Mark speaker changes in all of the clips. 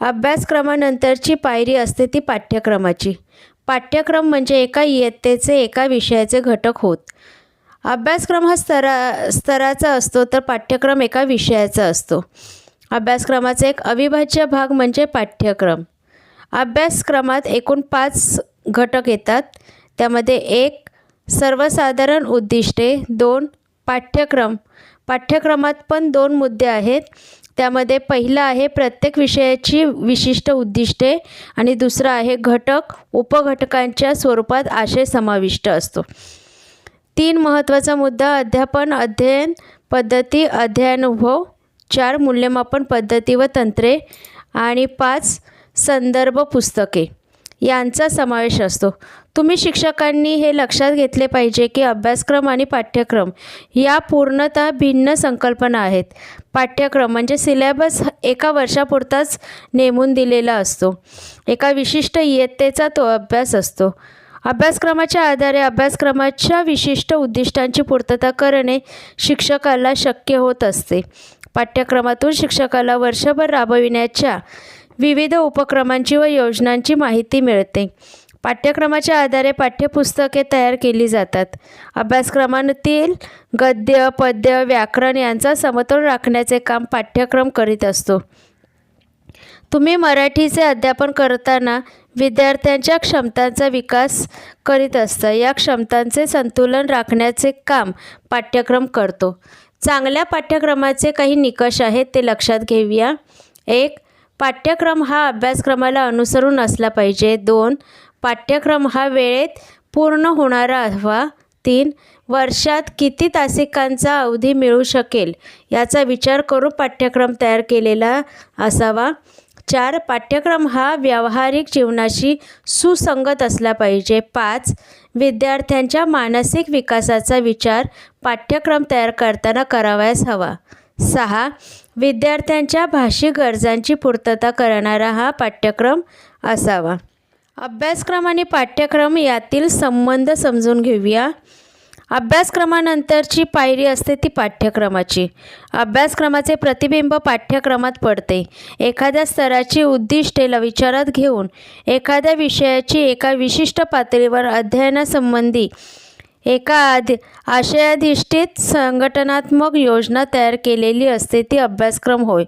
Speaker 1: अभ्यासक्रमानंतरची पायरी असते ती पाठ्यक्रमाची. पाठ्यक्रम म्हणजे एका इयत्तेचे एका विषयाचे घटक होत. अभ्यासक्रम हा स्तरा स्तराचा असतो तर पाठ्यक्रम एका विषयाचा असतो. अभ्यासक्रमाचा एक अविभाज्य भाग म्हणजे पाठ्यक्रम. अभ्यासक्रमात एकूण पाच घटक येतात. त्यामध्ये एक सर्वसाधारण उद्दिष्टे दोन पाठ्यक्रम. पाठ्यक्रमात पण दोन मुद्दे आहेत. त्यामध्ये पहिलं आहे प्रत्येक विषयाची विशिष्ट उद्दिष्टे आणि दुसरं आहे घटक. उपघटकांच्या स्वरूपात आशय समाविष्ट असतो. तीन महत्त्वाचा मुद्दा अध्यापन अध्ययन पद्धती अध्ययनुभव चार मूल्यमापन पद्धती व तंत्रे आणि पाच संदर्भ पुस्तके. यांचा समावेश असतो. तुम्ही शिक्षकांनी हे लक्षात घेतले पाहिजे की अभ्यासक्रम आणि पाठ्यक्रम या पूर्णतः भिन्न संकल्पना आहेत. पाठ्यक्रम म्हणजे सिलेबस एका वर्षापुरताच नेमून दिलेला असतो. एका विशिष्ट इयत्तेचा तो अभ्यास असतो. अभ्यासक्रमाच्या आधारे अभ्यासक्रमाच्या विशिष्ट उद्दिष्टांची पूर्तता करणे शिक्षकाला शक्य होत असते. पाठ्यक्रमातून शिक्षकाला वर्षभर राबविण्याच्या विविध उपक्रमांची व योजनांची माहिती मिळते. पाठ्यक्रमाच्या आधारे पाठ्यपुस्तके तयार केली जातात. अभ्यासक्रमांतील गद्य पद्य व्याकरण यांचा समतोल राखण्याचे काम पाठ्यक्रम करीत असतो. तुम्ही मराठीचे अध्यापन करताना विद्यार्थ्यांच्या क्षमतांचा विकास करीत असता. या क्षमतांचे संतुलन राखण्याचे काम पाठ्यक्रम करतो. चांगल्या पाठ्यक्रमाचे काही निकष आहेत ते लक्षात घेऊया. एक पाठ्यक्रम हा अभ्यासक्रमाला अनुसरून असला पाहिजे. दोन पाठ्यक्रम हा वेळेत पूर्ण होणारा हवा तीन वर्षात किती तासिकांचा अवधी मिळू शकेल याचा विचार करून पाठ्यक्रम तयार केलेला असावा. चार पाठ्यक्रम हा व्यावहारिक जीवनाशी सुसंगत असला पाहिजे. पाच विद्यार्थ्यांच्या मानसिक विकासाचा विचार पाठ्यक्रम तयार करताना करावयास हवा. सहा विद्यार्थ्यांच्या भाषिक गरजांची पूर्तता करणारा हा पाठ्यक्रम असावा. अभ्यासक्रम आणि पाठ्यक्रम यातील संबंध समजून घेऊया. अभ्यासक्रमानंतरची पायरी असते ती पाठ्यक्रमाची. अभ्यासक्रमाचे प्रतिबिंब पाठ्यक्रमात पडते. एखाद्या स्तराची उद्दिष्टे विचारात घेऊन एखाद्या विषयाची एका विशिष्ट पातळीवर अध्ययनासंबंधी एका आधी आशयाधिष्ठित संघटनात्मक योजना तयार केलेली असते ती अभ्यासक्रम होय.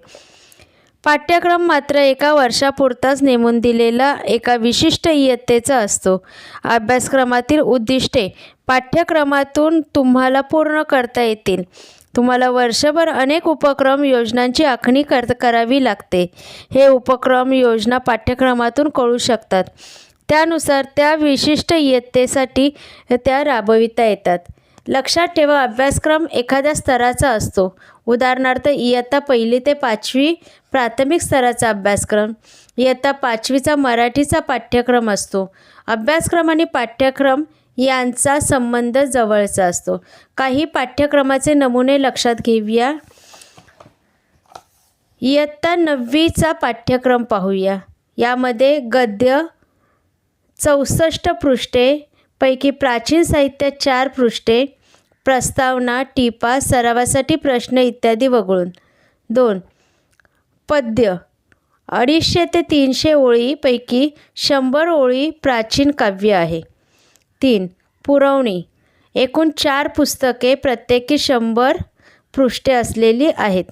Speaker 1: पाठ्यक्रम मात्र एका वर्षापुरताच नेमून दिलेला एका विशिष्ट इयत्तेचा असतो. अभ्यासक्रमातील उद्दिष्टे पाठ्यक्रमातून तुम्हाला पूर्ण करता येतील. तुम्हाला वर्षभर अनेक उपक्रम योजनांची आखणी कर करावी लागते. हे उपक्रम योजना पाठ्यक्रमातून कळू शकतात. त्यानुसार त्या विशिष्ट इयत्तेसाठी त्या राबविता येतात. लक्षात ठेवा अभ्यासक्रम एखाद्या स्तराचा असतो. उदाहरणार्थ इयत्ता पहिली ते पाचवी प्राथमिक स्तराचा अभ्यासक्रम. इयत्ता पाचवीचा मराठीचा पाठ्यक्रम असतो. अभ्यासक्रम आणि पाठ्यक्रम यांचा संबंध जवळचा असतो. काही पाठ्यक्रमाचे नमुने लक्षात घेऊया. इयत्ता नववीचा पाठ्यक्रम पाहूया. यामध्ये गद्य चौसष्ट पृष्ठे पैकी प्राचीन साहित्यात चार पृष्ठे प्रस्तावना टिपा सरावासाठी प्रश्न इत्यादी वगळून. दोन. पद्य. अडीचशे ते तीनशे ओळीपैकी शंभर ओळी प्राचीन काव्य आहे. तीन. पुरवणी. एकूण चार पुस्तके प्रत्येकी शंभर पृष्ठे असलेली आहेत.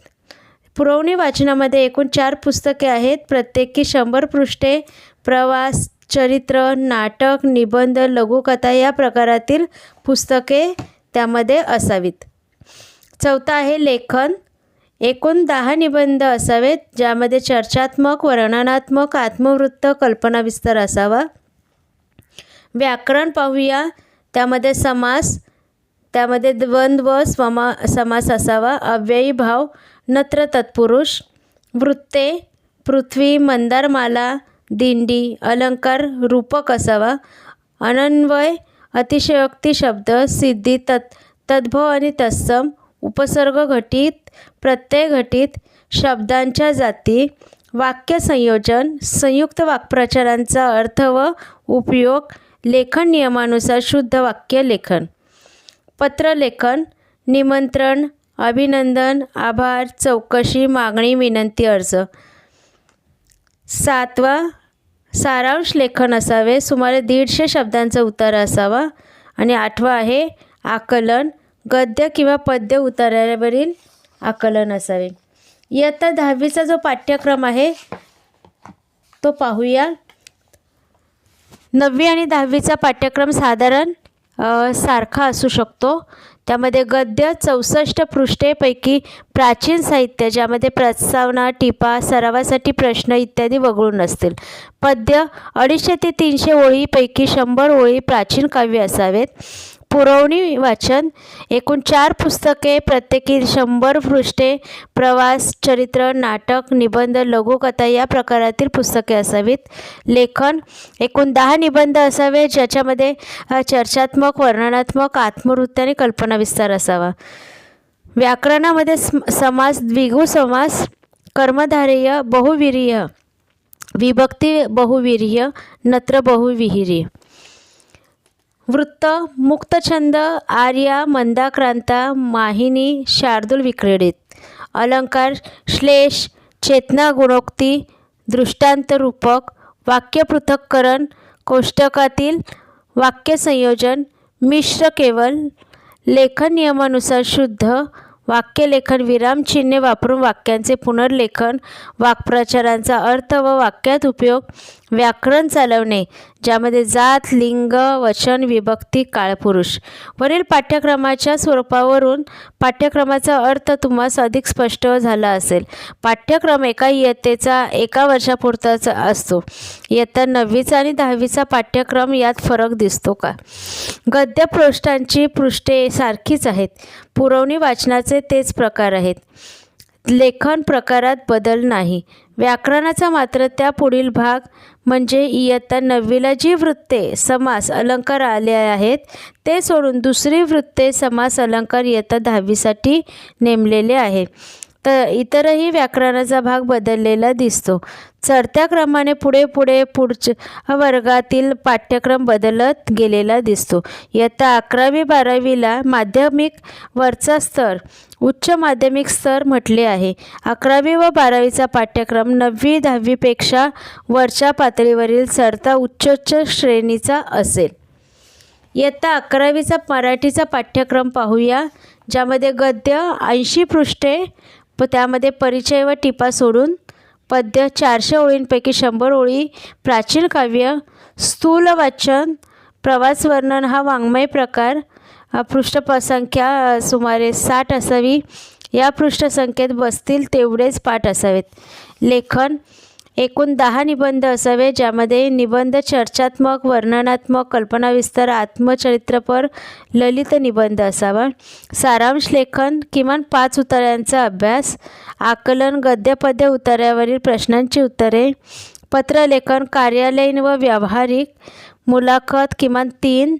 Speaker 1: पुरवणी वाचनामध्ये एकूण चार पुस्तके आहेत प्रत्येकी शंभर पृष्ठे प्रवास चरित्र नाटक निबंध लघुकथा या प्रकारातील पुस्तके त्यामध्ये असावीत. चौथा आहे लेखन. एकूण दहा निबंध असावेत ज्यामध्ये चर्चात्मक वर्णनात्मक आत्मवृत्त कल्पनाविस्तार असावा. व्याकरण पाहूया. त्यामध्ये समास त्यामध्ये द्वंद्व स्वमा समास असावा. अव्ययी भाव नत्र तत्पुरुष वृत्ते पृथ्वी मंदारमाला दिंडी अलंकार रूपक असावा. अनन्वय अतिशयोक्ती शब्द सिद्धी तत् तद्भव आणि तत्सम उपसर्ग घटित प्रत्यय घटित शब्दांच्या जाती वाक्य संयोजन संयुक्त वाक्प्रचारांचा अर्थ व उपयोग लेखन नियमानुसार शुद्ध वाक्य लेखन. पत्रलेखन निमंत्रण अभिनंदन आभार चौकशी मागणी विनंती अर्ज. सातवा सारांश लेखन असावे. सुमारे दीडशे शब्दांचा उतारा असावा. आणि आठवा आहे आकलन. गद्य किंवा पद्य उतारावरील आकलन असावे. इयत्ता दहावीचा जो पाठ्यक्रम आहे तो पाहूया. नववी आणि दहावीचा पाठ्यक्रम साधारण सारखा असू शकतो. त्यामध्ये गद्य चौसष्ट पृष्ठेपैकी प्राचीन साहित्य ज्यामध्ये प्रस्तावना टिपा सरावासाठी प्रश्न इत्यादी वगळून असतील. पद्य अडीचशे ते तीनशे ओळीपैकी शंभर ओळी प्राचीन काव्य असावेत. पुरवणी वाचन एकूण चार पुस्तके प्रत्येकी शंभर पृष्ठे प्रवास चरित्र नाटक निबंध लघुकथा या प्रकारातील पुस्तके असावीत. लेखन एकूण दहा निबंध असावे ज्याच्यामध्ये चर्चात्मक वर्णनात्मक आत्मवृत्ती आणि कल्पनाविस्तार असावा. व्याकरणामध्ये स्म- समास द्विगु समास कर्मधारेय बहुवीर्य विभक्ती बहुवीर्य नत्र बहुविहिरी. वृत्त मुक्तछंद आर्या मंदाक्रांता माहिनी शार्दूल विक्रीडित अलंकार श्लेष चेतना गुणोक्ती दृष्टांतरूपक वाक्यपृथक्करण वाक्य पृथक्करण कोष्टकातील वाक्य संयोजन मिश्र केवल लेखन नियमानुसार शुद्ध वाक्यलेखन विरामचिन्हे वापरून वाक्यांचे पुनर्लेखन वाक्प्रचारांचा अर्थ व वाक्यात उपयोग व्याकरण चालवणे ज्यामध्ये जात लिंग वचन विभक्ती काळपुरुष. वरील पाठ्यक्रमाच्या स्वरूपावरून पाठ्यक्रमाचा अर्थ तुम्हास अधिक स्पष्ट झाला असेल. पाठ्यक्रम एका इयत्तेचा एका वर्षापुरताचा असतो. इयत्ता नववीचा आणि दहावीचा पाठ्यक्रम यात फरक दिसतो का? गद्यपृष्ठांची पृष्ठे सारखीच आहेत. पुरवणी वाचनाचे तेच प्रकार आहेत. लेखन प्रकारात बदल नाही. व्याकरणाचा मात्र त्या पुढील भाग म्हणजे इयत्ता नववीला जी वृत्ते समास अलंकार आले आहेत ते सोडून दुसरी वृत्ते समास अलंकार इयत्ता दहावीसाठी नेमलेले आहे. तर इतरही व्याकरणाचा भाग बदललेला दिसतो. चढत्या क्रमाने पुढे पुढे पुढच्या वर्गातील पाठ्यक्रम बदलत गेलेला दिसतो. इयत्ता अकरावी बारावीला माध्यमिक वरचा स्तर उच्च माध्यमिक स्तर म्हटले आहे. अकरावी व बारावीचा पाठ्यक्रम नववी दहावीपेक्षा वरच्या पातळीवरील चढता उच्चोच्च श्रेणीचा असेल. इयत्ता अकरावीचा मराठीचा पाठ्यक्रम पाहूया ज्यामध्ये गद्य ऐंशी पृष्ठे व त्यामध्ये परिचय व टिपा सोडून पद्य चारशे ओळींपैकी शंभर ओळी प्राचीन काव्य स्थूल वाचन प्रवास वर्णन हा वाङ्मय प्रकार अ, पृष्ठसंख्या सुमारे साठ असावी. या पृष्ठसंख्येत बसतील तेवढेच पाठ असावेत. लेखन एकूण दहा निबंध असावे ज्यामध्ये निबंध चर्चात्मक वर्णनात्मक कल्पनाविस्तार आत्मचरित्रपर ललित निबंध असावा. सारांश लेखन किमान पाच उतार्यांचा अभ्यास आकलन गद्यपद्य उतार्यावरील प्रश्नांची उत्तरे पत्रलेखन कार्यालयीन व व्यावहारिक मुलाखत किमान तीन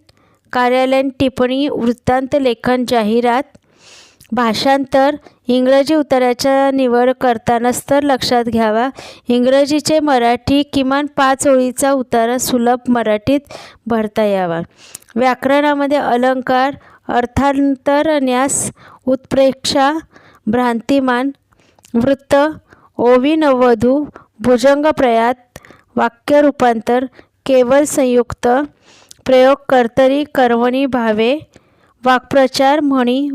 Speaker 1: कार्यालयीन टिप्पणी वृत्तांत लेखन जाहिरात भाषांतर इंग्रजी उताराच्या निवड करतानाच तर लक्षात घ्यावा. इंग्रजीचे मराठी किमान पाच ओळीचा उतारा सुलभ मराठीत भरता यावा. व्याकरणामध्ये अलंकार अर्थांतर न्यास उत्प्रेक्षा भ्रांतिमान वृत्त ओवी नववधू भुजंगप्रयात वाक्य रूपांतर केवळ संयुक्त प्रयोग कर्तरी कर्मणी भावे वाक्प्रचार म्हणी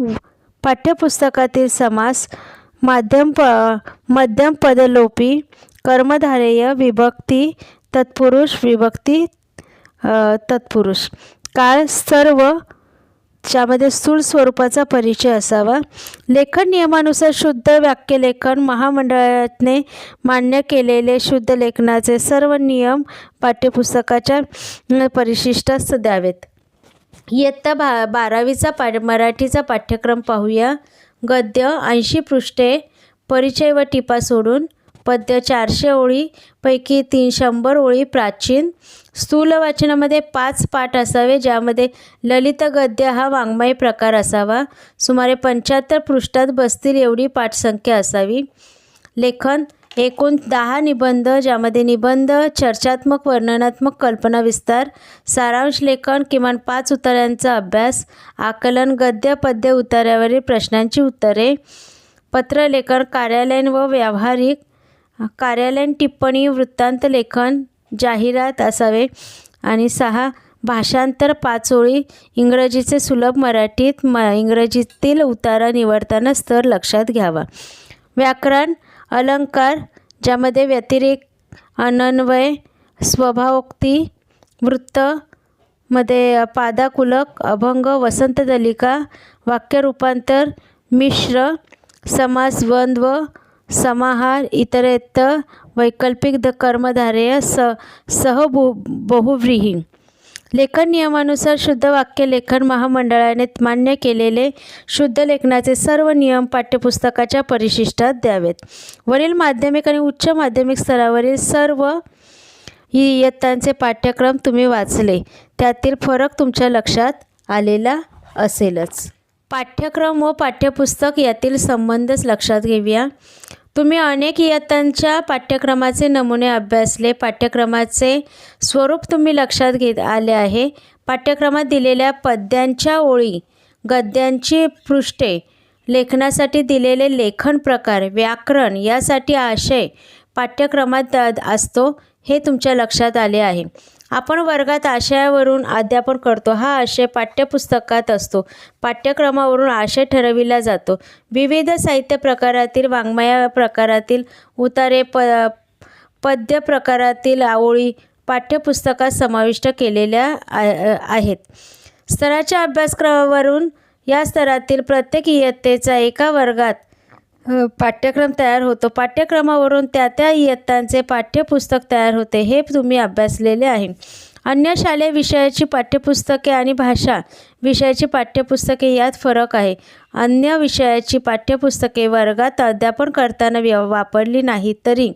Speaker 1: पाठ्यपुस्तकातील समास माध्यम प मध्यम पदलोपी कर्मधारेय विभक्ती तत्पुरुष विभक्ती तत्पुरुष. काळ सर्व ज्यामध्ये स्थूल स्वरूपाचा परिचय असावा. लेखन नियमानुसार शुद्ध वाक्यलेखन महामंडळाने मान्य केलेले शुद्ध लेखनाचे सर्व नियम पाठ्यपुस्तकाच्या परिशिष्टास द्यावेत इयत्ता बा बारावीचा पा मराठीचा पाठ्यक्रम पाहूया. गद्य ऐंशी पृष्ठे परिचय व टिपा सोडून. पद्य चारशे ओळीपैकी तीन शंभर ओळी प्राचीन. स्थूल वाचनामध्ये पाच पाठ असावे ज्यामध्ये ललित गद्य हा वाङ्मय प्रकार असावा. सुमारे पंच्याहत्तर पृष्ठात बसतील एवढी पाठसंख्या असावी. लेखन एकूण दहा निबंध ज्यामध्ये निबंध चर्चात्मक वर्णनात्मक कल्पना विस्तार सारांश लेखन किमान पाच उताऱ्यांचा अभ्यास आकलन गद्य पद्य उतार्यावरील प्रश्नांची उत्तरे पत्रलेखन कार्यालयीन व व्यावहारिक कार्यालयीन टिप्पणी वृत्तांत लेखन जाहिरात असावे आणि सहा भाषांतर पाचोळी इंग्रजीचे सुलभ मराठीत म इंग्रजीतील उतारा निवडताना स्तर लक्षात घ्यावा. व्याकरण अलंकार ज्यामध्ये व्यतिरेक अनन्वय स्वभावोक्ती वृत्त मध्ये पादाकुलक अभंग वसंत दलिका वाक्यरूपांतर मिश्र समास द्वंद्व समाहार इतरेत्तर वैकल्पिक द कर्मधारय स सहबु बहुव्रीही. लेखन नियमानुसार शुद्ध वाक्य लेखन महामंडळाने मान्य केलेले शुद्ध लेखनाचे सर्व नियम पाठ्यपुस्तकाच्या परिशिष्टात द्यावेत. वरील माध्यमिक आणि उच्च माध्यमिक स्तरावरील सर्व इयत्तांचे पाठ्यक्रम तुम्ही वाचले. त्यातील फरक तुमच्या लक्षात आलेला असेलच. पाठ्यक्रम व पाठ्यपुस्तक यातील संबंधच लक्षात घेऊया. तुम्ही अनेक इयत्तांच्या पाठ्यक्रमाचे नमुने अभ्यासले. पाठ्यक्रमाचे स्वरूप तुम्ही लक्षात घेत आले आहे. पाठ्यक्रमात दिलेल्या पद्यांच्या ओळी गद्यांची पृष्ठे लेखनासाठी दिलेले लेखन प्रकार व्याकरण यासाठी आशय पाठ्यक्रमात द- असतो हे तुमच्या लक्षात आले आहे. आपण वर्गात आशयावरून अध्यापन करतो हा आशय पाठ्यपुस्तकात असतो. पाठ्यक्रमावरून आशय ठरविला जातो. विविध साहित्य प्रकारातील वाङ्मया प्रकारातील उतारे प पद्य प्रकारातील आवळी पाठ्यपुस्तकात समाविष्ट केलेल्या आ- आहेत. स्तराच्या अभ्यासक्रमावरून या स्तरातील प्रत्येक इयत्तेचा एका वर्गात पाठ्यक्रम तयार होतो. पाठ्यक्रमावरून त्या त्या इयत्तांचे पाठ्यपुस्तक तयार होते. हे तुम्ही अभ्यासलेले आहे. अन्य शालेय विषयाची पाठ्यपुस्तके आणि भाषा विषयाची पाठ्यपुस्तके यात फरक आहे. अन्य विषयाची पाठ्यपुस्तके वर्गात अध्यापन करताना व्यव वापरली नाही तरी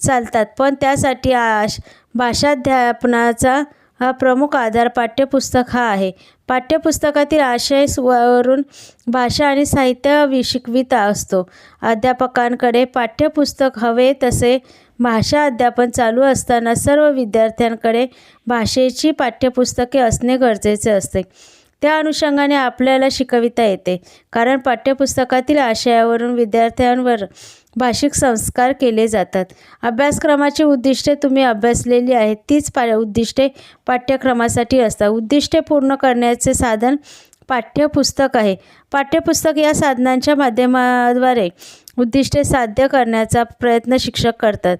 Speaker 1: चालतात. पण त्यासाठी आश भाषाध्यापनाचा हा प्रमुख आधार पाठ्यपुस्तक हा आहे. पाठ्यपुस्तकातील आशय वरून भाषा आणि साहित्य वि शिकविता असतो. अध्यापकांकडे पाठ्यपुस्तक हवे तसे भाषा अध्यापन चालू असताना सर्व विद्यार्थ्यांकडे भाषेची पाठ्यपुस्तके असणे गरजेचे असते. त्या अनुषंगाने आपल्याला शिकविता येते. कारण पाठ्यपुस्तकातील आशयावरून विद्यार्थ्यांवर भाषिक संस्कार केले जातात. अभ्यासक्रमाची उद्दिष्टे तुम्ही अभ्यासलेली आहेत. तीच पा उद्दिष्टे पाठ्यक्रमासाठी असतात. उद्दिष्टे पूर्ण करण्याचे साधन पाठ्यपुस्तक आहे. पाठ्यपुस्तक या साधनांच्या माध्यमाद्वारे उद्दिष्टे साध्य करण्याचा प्रयत्न शिक्षक करतात.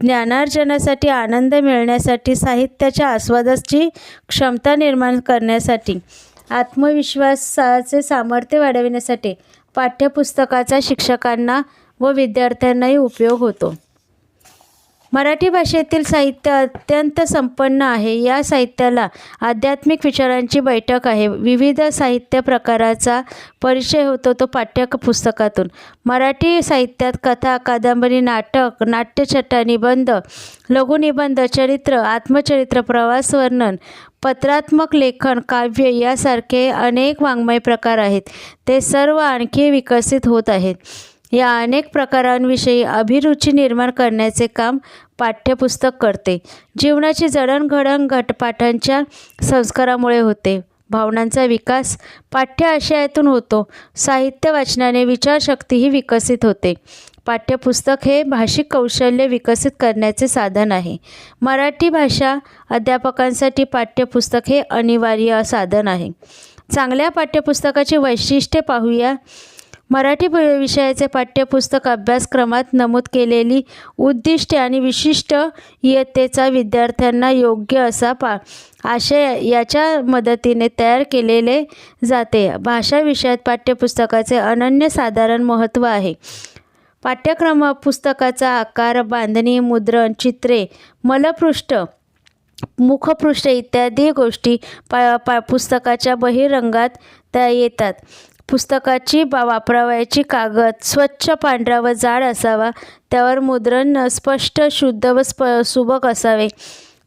Speaker 1: ज्ञानार्जनासाठी आनंद मिळण्यासाठी साहित्याच्या आस्वादाची क्षमता निर्माण करण्यासाठी आत्मविश्वासाचे सामर्थ्य वाढविण्यासाठी पाठ्यपुस्तकाचा शिक्षकांना व विद्यार्थ्यांनाही उपयोग होतो. मराठी भाषेतील साहित्य अत्यंत संपन्न आहे. या साहित्याला आध्यात्मिक विचारांची बैठक आहे. विविध साहित्य प्रकाराचा परिचय होतो तो पाठ्य पुस्तकातून. मराठी साहित्यात कथा कादंबरी नाटक नाट्यछटा निबंध लघुनिबंध चरित्र आत्मचरित्र प्रवास वर्णन पत्रात्मक लेखन काव्य यासारखे अनेक वाङ्मय प्रकार आहेत. ते सर्व आणखी विकसित होत आहेत. या अनेक प्रकारांविषयी अभिरुची निर्माण करण्याचे काम पाठ्यपुस्तक करते. जीवनाची जडणघडण घटपाठांच्या संस्कारामुळे होते. भावनांचा विकास पाठ्य आशयातून होतो. साहित्य वाचनाने विचारशक्तीही विकसित होते. पाठ्यपुस्तक हे भाषिक कौशल्य विकसित करण्याचे साधन आहे. मराठी भाषा अध्यापकांसाठी पाठ्यपुस्तक हे अनिवार्य साधन आहे. चांगल्या पाठ्यपुस्तकाची वैशिष्ट्ये पाहूया. मराठी विषयाचे पाठ्यपुस्तक अभ्यासक्रमात नमूद केलेली उद्दिष्टे आणि विशिष्ट इयत्तेचा विद्यार्थ्यांना योग्य असा पा आशय याच्या मदतीने तयार केलेले जाते. भाषा विषयात पाठ्यपुस्तकाचे अनन्यसाधारण महत्त्व आहे. पाठ्यक्रम पुस्तकाचा आकार बांधणी मुद्रण चित्रे मलपृष्ठ मुखपृष्ठ इत्यादी गोष्टी पा पा पुस्तकाच्या बहिरंगात त्या येतात. पुस्तकाची बा वापरावयाची कागद स्वच्छ पांढरा व जाड असावा. त्यावर मुद्रण स्पष्ट शुद्ध व स्प सुबक असावे.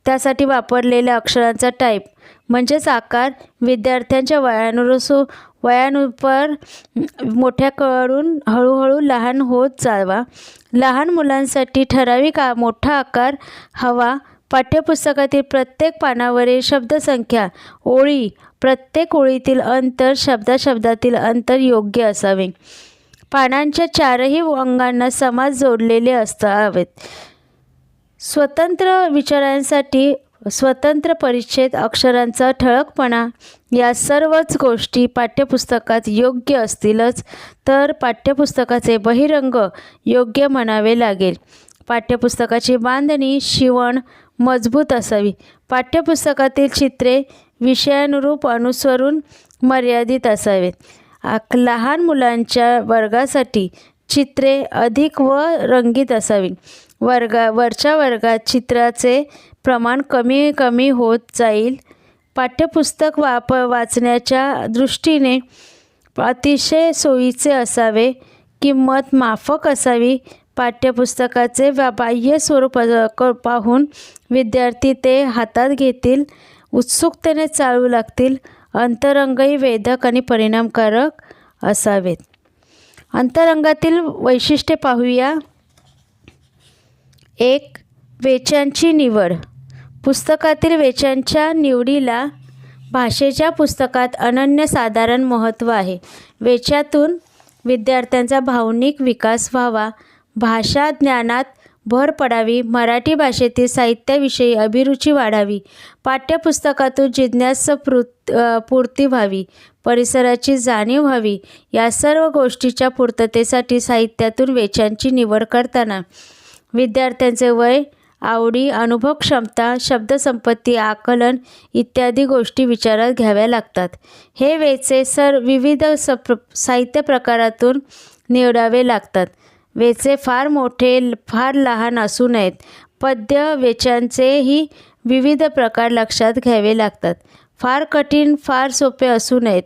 Speaker 1: त्यासाठी वापरलेल्या अक्षरांचा टाईप म्हणजेच आकार विद्यार्थ्यांच्या वयानुसू वयानुपर मोठ्याकडून हळूहळू लहान होत जावा. लहान मुलांसाठी ठराविक आ मोठा आकार हवा. पाठ्यपुस्तकातील प्रत्येक पानावरील शब्दसंख्या ओळी प्रत्येक ओळीतील अंतर शब्दाशब्दातील अंतर योग्य असावे. पानांच्या चारही अंगांना समाज जोडलेले असावेत स्वतंत्र विचारांसाठी स्वतंत्र परिच्छेद अक्षरांचा ठळकपणा या सर्वच गोष्टी पाठ्यपुस्तकात योग्य असतीलच तर पाठ्यपुस्तकाचे बहिरंग योग्य म्हणावे लागेल. पाठ्यपुस्तकाची बांधणी शिवण मजबूत असावी. पाठ्यपुस्तकातील चित्रे विषयानुरूप अनुसरून मर्यादित असावेत. आक लहान मुलांच्या वर्गासाठी चित्रे अधिक व रंगीत असावी वर्गा वरच्या वर्गात चित्राचे प्रमाण कमी कमी होत जाईल. पाठ्यपुस्तक वाप वाचण्याच्या दृष्टीने अतिशय सोयीचे असावे. किंमत माफक असावी. पाठ्यपुस्तकाचे बा बाह्य स्वरूप क- पाहून विद्यार्थी ते हातात घेतील उत्सुकतेने चालू लागतील अंतरंगही वेधक आणि परिणामकारक असावेत. अंतरंगातील वैशिष्ट्ये पाहूया. एक वेचांची निवड. पुस्तकातील वेचांच्या निवडीला भाषेच्या पुस्तकात अनन्यसाधारण महत्त्व आहे. वेचातून विद्यार्थ्यांचा भावनिक विकास व्हावा भाषा ज्ञानात भर पडावी मराठी भाषेतील साहित्याविषयी अभिरुची वाढावी पाठ्यपुस्तकातून जिज्ञास पूर्ती व्हावी परिसराची जाणीव व्हावी या सर्व गोष्टीच्या पूर्ततेसाठी साहित्यातून वेचांची निवड करताना. विद्यार्थ्यांचे वय आवडी अनुभव क्षमता शब्दसंपत्ती आकलन इत्यादी गोष्टी विचारात घ्याव्या लागतात. हे वेचे सर विविध सप साहित्य प्रकारातून निवडावे लागतात. वेचे फार मोठे फार लहान असू नयेत. पद्य वेचांचेही विविध प्रकार लक्षात घ्यावे लागतात. फार कठीण फार सोपे असू नयेत.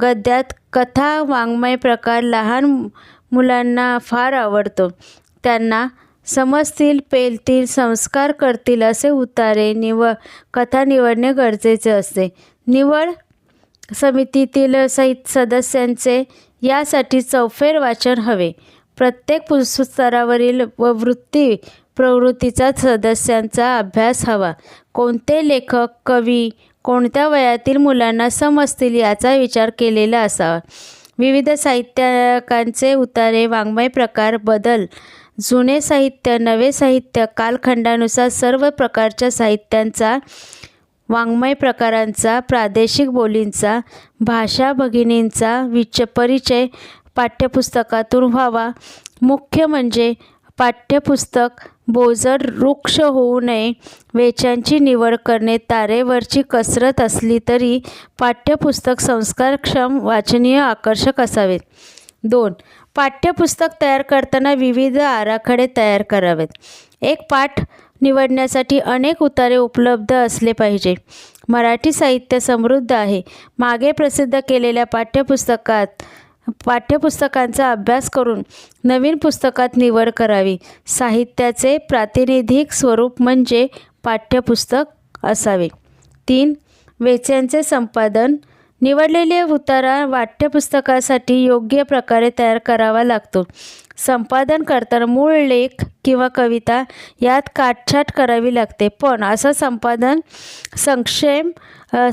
Speaker 1: गद्यात कथा वाङ्मय प्रकार लहान मुलांना फार आवडतो. त्यांना समजतील पेलतील संस्कार करतील असे उतारे निव कथा निवडणे गरजेचे असते. निवड समितीतील सहित सदस्यांचे यासाठी चौफेर वाचन हवे. प्रत्येक पुस स्तरावरील व वृत्ती प्रवृत्तीचा सदस्यांचा अभ्यास हवा. कोणते लेखक कवी कोणत्या वयातील मुलांना समजतील याचा विचार केलेला असावा. विविध साहित्यकांचे उतारे वाङ्मय प्रकार बदल जुने साहित्य नवे साहित्य कालखंडानुसार सर्व प्रकारच्या साहित्यांचा वाङ्मय प्रकारांचा प्रादेशिक बोलींचा भाषा भगिनींचा विच परिचय पाठ्यपुस्तकातून व्हावा. मुख्य म्हणजे पाठ्यपुस्तक बोजड वृक्ष होऊ नये. वेचांची निवड करणे तारेवरची कसरत असली तरी पाठ्यपुस्तक संस्कारक्षम वाचनीय आकर्षक असावेत. दोन पाठ्यपुस्तक तयार करताना विविध आराखडे तयार करावेत. एक पाठ निवडण्यासाठी अनेक उतारे उपलब्ध असले पाहिजे. मराठी साहित्य समृद्ध आहे. मागे प्रसिद्ध केलेल्या पाठ्यपुस्तकात पाठ्यपुस्तकांचा अभ्यास करून नवीन पुस्तकात निवड करावी. साहित्याचे प्रातिनिधिक स्वरूप म्हणजे पाठ्यपुस्तक असावे. तीन वेच्यांचे संपादन. निवडलेले उतारा पाठ्यपुस्तकासाठी योग्य प्रकारे तयार करावा लागतो. संपादन करताना मूळ लेख किंवा कविता यात काटछाट करावी लागते. पण असं संपादन संक्षेम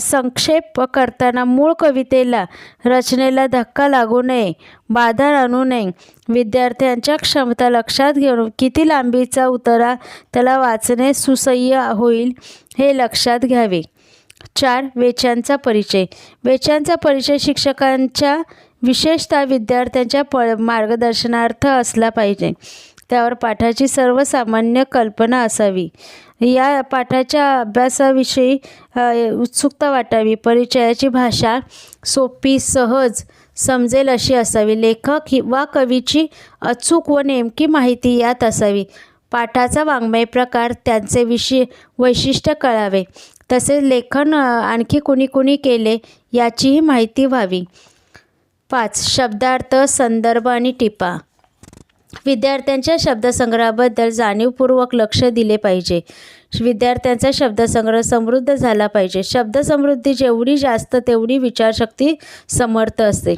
Speaker 1: संक्षेप करताना मूळ कवितेला रचनेला धक्का लागू नये बाधा आणू नये. विद्यार्थ्यांच्या क्षमता लक्षात घेऊन किती लांबीचा उतारा त्याला वाचणे सुसह्य होईल हे लक्षात घ्यावे. चार वेचांचा परिचय. वेचांचा परिचय शिक्षकांच्या विशेषतः विद्यार्थ्यांच्या प मार्गदर्शनार्थ असला पाहिजे. त्यावर पाठाची सर्वसामान्य कल्पना असावी. या पाठाच्या अभ्यासाविषयी उत्सुकता वाटावी. परिचयाची भाषा सोपी सहज समजेल अशी असावी. लेखक हि- वा कवीची अचूक व नेमकी माहिती यात असावी. पाठाचा वाङ्मय प्रकार त्यांचे विषय वैशिष्ट्य कळावे. तसेच लेखन आणखी कुणी कुणी केले याचीही माहिती व्हावी. पाच. शब्दार्थ संदर्भ आणि टिपा. विद्यार्थ्यांच्या शब्दसंग्रहाबद्दल जाणीवपूर्वक लक्ष दिले पाहिजे. विद्यार्थ्यांचा शब्दसंग्रह समृद्ध झाला पाहिजे. शब्दसमृद्धी जेवढी जास्त तेवढी विचारशक्ती समर्थ असते.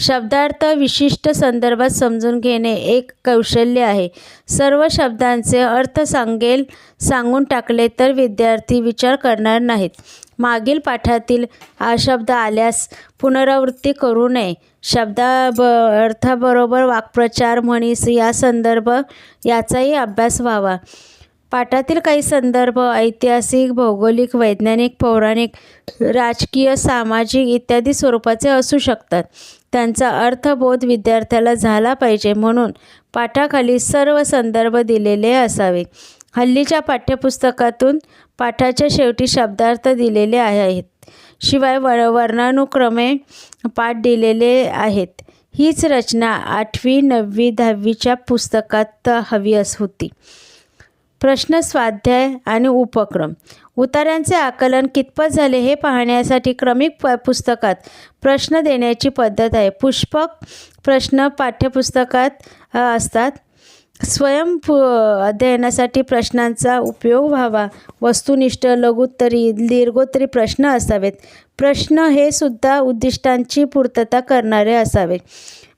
Speaker 1: शब्दार्थ विशिष्ट संदर्भात समजून घेणे एक कौशल्य आहे. सर्व शब्दांचे अर्थ सांगेल सांगून टाकले तर विद्यार्थी विचार करणार नाहीत. मागील पाठातील हा शब्द आल्यास पुनरावृत्ती करू नये. शब्दा ब अर्थाबरोबर वाक्प्रचार म्हणीस या संदर्भ याचाही अभ्यास व्हावा. पाठातील काही संदर्भ ऐतिहासिक भौगोलिक वैज्ञानिक पौराणिक राजकीय सामाजिक इत्यादी स्वरूपाचे असू शकतात. त्यांचा अर्थबोध विद्यार्थ्याला झाला पाहिजे म्हणून पाठाखाली सर्व संदर्भ दिलेले असावे. हल्लीच्या पाठ्यपुस्तकातून पाठाच्या शेवटी शब्दार्थ दिलेले आहेत. शिवाय व वर्णानुक्रमे पाठ दिलेले आहेत. हीच रचना आठवी नववी दहावीच्या पुस्तकात हवी अस होती. प्रश्न स्वाध्याय आणि उपक्रम. उतार्यांचे आकलन कितपत झाले हे पाहण्यासाठी क्रमिक प पुस्तकात प्रश्न देण्याची पद्धत आहे. पुष्पक प्रश्न पाठ्यपुस्तकात असतात. स्वयं अध्ययनासाठी प्रश्नांचा उपयोग व्हावा. वस्तुनिष्ठ लघुत्तरी दीर्घोत्तरी प्रश्न असावेत. प्रश्न हे सुद्धा उद्दिष्टांची पूर्तता करणारे असावेत.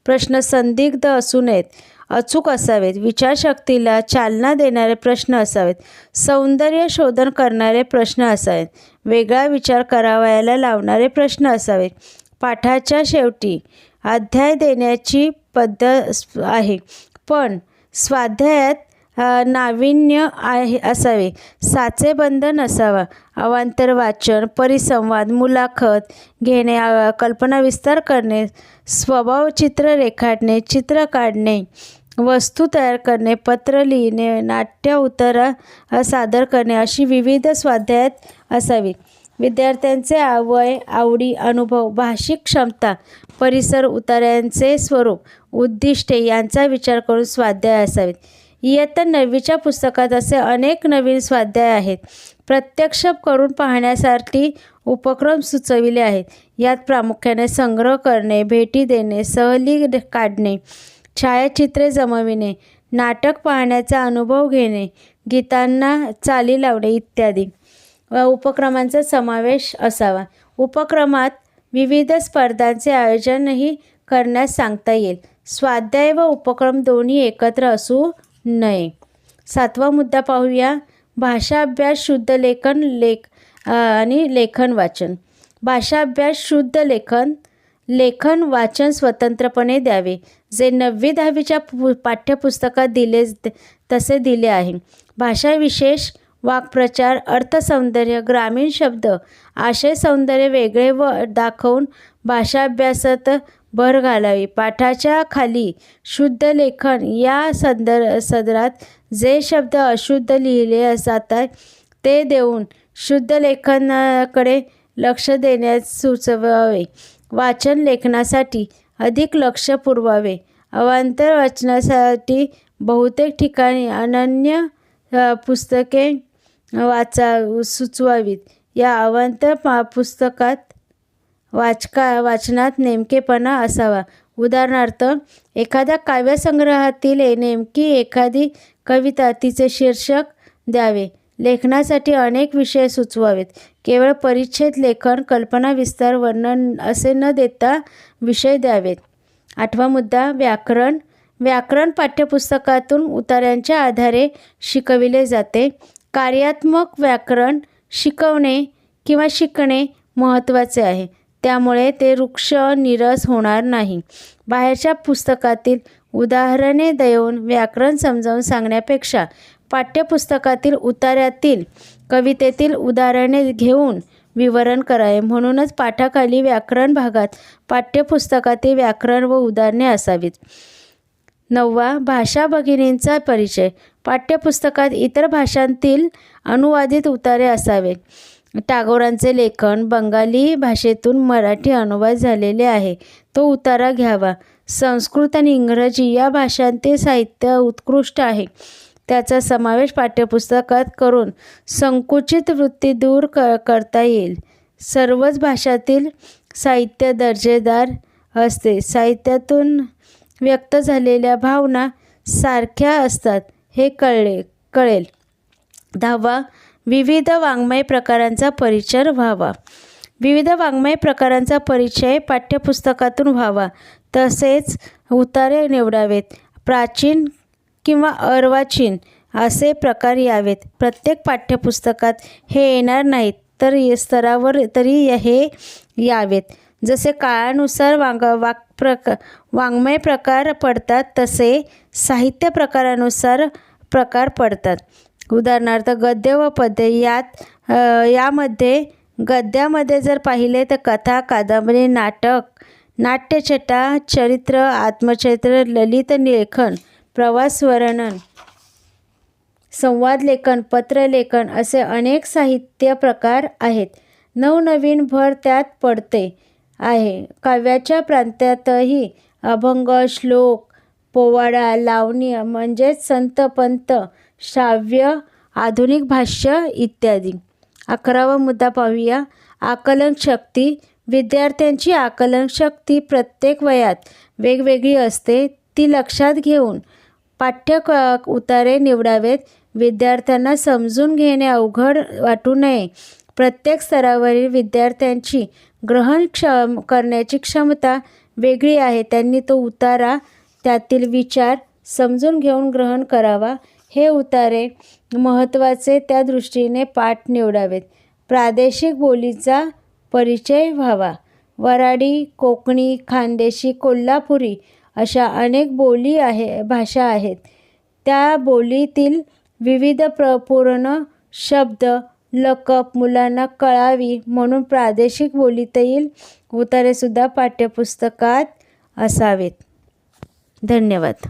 Speaker 1: प्रश्न संदिग्ध असू नयेत अचूक असावेत. विचारशक्तीला चालना देणारे प्रश्न असावेत. सौंदर्य शोधन करणारे प्रश्न असावेत. वेगळा विचार करावयाला लावणारे प्रश्न असावेत. पाठाच्या शेवटी अध्याय देण्याची पद्धत आहे. पण स्वाध्यायात नाविन्य आहे असावे. साचेबंद नसावा अवांतर वाचन परिसंवाद मुलाखत घेणे कल्पना विस्तार करणे स्वभावचित्र रेखाटणे चित्र काढणे वस्तू तयार करणे पत्र लिहिणे नाट्य उतारा सादर करणे अशी विविध स्वाध्यायात असावी. विद्यार्थ्यांचे आवय आवडी अनुभव भाषिक क्षमता परिसर उतार्यांचे स्वरूप उद्दिष्टे यांचा विचार करून स्वाध्याय असावेत. इयत्ता नववीच्या पुस्तकात असे अनेक नवीन स्वाध्याय आहेत. प्रत्यक्ष करून पाहण्यासाठी उपक्रम सुचविले आहेत. यात प्रामुख्याने संग्रह करणे भेटी देणे सहली काढणे छायाचित्रे जमविणे नाटक पाहण्याचा अनुभव घेणे गीतांना चाली लावणे इत्यादी. व उपक्रमांचा समावेश असावा. उपक्रमात विविध स्पर्धांचे आयोजनही करण्यास सांगता येईल. स्वाध्याय व उपक्रम दोन्ही एकत्र असू नये. सातवा मुद्दा पाहूया. भाषा अभ्यास शुद्ध लेखन लेख आणि लेखन वाचन. भाषा अभ्यास शुद्ध लेखन लेखन वाचन स्वतंत्रपणे द्यावे. जे नववी दहावीच्या पु पाठ्यपुस्तकात दिले तसे दिले आहे. भाषा विशेष वाक्प्रचार अर्थसौंदर्य ग्रामीण शब्द आशय सौंदर्य वेगळे व दाखवून भाषाभ्यासात भर घालावी. पाठाच्या खाली शुद्ध लेखन या सदर सदरात जे शब्द अशुद्ध लिहिले जातात ते देऊन शुद्ध लेखनाकडे लक्ष देण्यास सुचवावे. वाचन लेखनासाठी अधिक लक्ष पुरवावे. अवांतर वाचनासाठी बहुतेक ठिकाणी अनन्य पुस्तके वाचा सुचवावीत. या अवांतर पा पुस्तकात वाचका वाचनात नेमकेपणा असावा. उदाहरणार्थ एखाद्या काव्यसंग्रहातील नेमकी एखादी कविता तिचे शीर्षक द्यावे. लेखनासाठी अनेक विषय सुचवावेत. केवळ परिच्छेद लेखन कल्पना विस्तार वर्णन असे न देता विषय द्यावेत. आठवा मुद्दा व्याकरण. व्याकरण पाठ्यपुस्तकातून उतार्यांच्या आधारे शिकविले जाते. कार्यात्मक व्याकरण शिकवणे किंवा शिकणे महत्त्वाचे आहे. त्यामुळे ते वृक्ष निरस होणार नाही. बाहेरच्या पुस्तकातील उदाहरणे देऊन व्याकरण समजावून सांगण्यापेक्षा पाठ्यपुस्तकातील उतार्यातील कवितेतील उदाहरणे घेऊन विवरण करावे. म्हणूनच पाठाखाली व्याकरण भागात पाठ्यपुस्तकातील व्याकरण व उदाहरणे असावीत. नववा भाषा भगिनींचा परिचय. पाठ्यपुस्तकात इतर भाषांतील अनुवादित उतारे असावे टागोरांचे लेखन बंगाली भाषेतून मराठी अनुवाद झालेले आहे. तो उतारा घ्यावा. संस्कृत आणि इंग्रजी या भाषांतील साहित्य उत्कृष्ट आहे. त्याचा समावेश पाठ्यपुस्तकात करून संकुचित वृत्ती दूर क करता येईल. सर्वच भाषातील साहित्य दर्जेदार असते. साहित्यातून व्यक्त झालेल्या भावना सारख्या असतात. हे कळले कळेल. दहावा विविध वाङ्मय प्रकारांचा परिचय व्हावा. विविध वाङ्मय प्रकारांचा परिचय पाठ्यपुस्तकातून व्हावा. तसेच उतारे निवडावेत. प्राचीन किंवा अर्वाचीन असे प्रकार यावेत. प्रत्येक पाठ्यपुस्तकात हे येणार नाहीत तर स्तरावर तरी हे यावेत. जसे काळानुसार वांग वाक प्रक वाङ्मय प्रकार पडतात तसे साहित्य प्रकारानुसार प्रकार पडतात. उदाहरणार्थ गद्य व पद्य यात यामध्ये गद्यामध्ये जर पाहिले तर कथा कादंबरी नाटक नाट्यछटा चरित्र आत्मचरित्र ललित लेखन प्रवास वर्णन संवाद लेखन पत्रलेखन असे अनेक साहित्य प्रकार आहेत. नवनवीन भर त्यात पडते. आहे. काव्याच्या प्रांतातही अभंग श्लोक पोवाडा लावणी म्हणजेच संत पंत श्राव्य आधुनिक भाष्य इत्यादी. अकरावा मुद्दा पाहूया. आकलन शक्ती. विद्यार्थ्यांची आकलन शक्ती प्रत्येक वयात वेगवेगळी असते. ती लक्षात घेऊन पाठ्य उतारे निवडावेत. विद्यार्थ्यांना समजून घेणे अवघड वाटू नये. प्रत्येक स्तरावरील विद्यार्थ्यांची ग्रहण क्षम करण्याची क्षमता वेगळी आहे. त्यांनी तो उतारा त्यातील विचार समजून घेऊन ग्रहण करावा. हे उतारे महत्त्वाचे त्या दृष्टीने पाठ निवडावेत. प्रादेशिक बोलीचा परिचय व्हावा. वराडी कोकणी खानदेशी कोल्हापुरी अशा अनेक बोली आहे भाषा आहेत. त्या बोलीतील विविध प्र पूर्ण शब्द लकप मुलांना कळावी म्हणून प्रादेशिक बोलीतील उतारेसुद्धा पाठ्यपुस्तकात असावेत. धन्यवाद.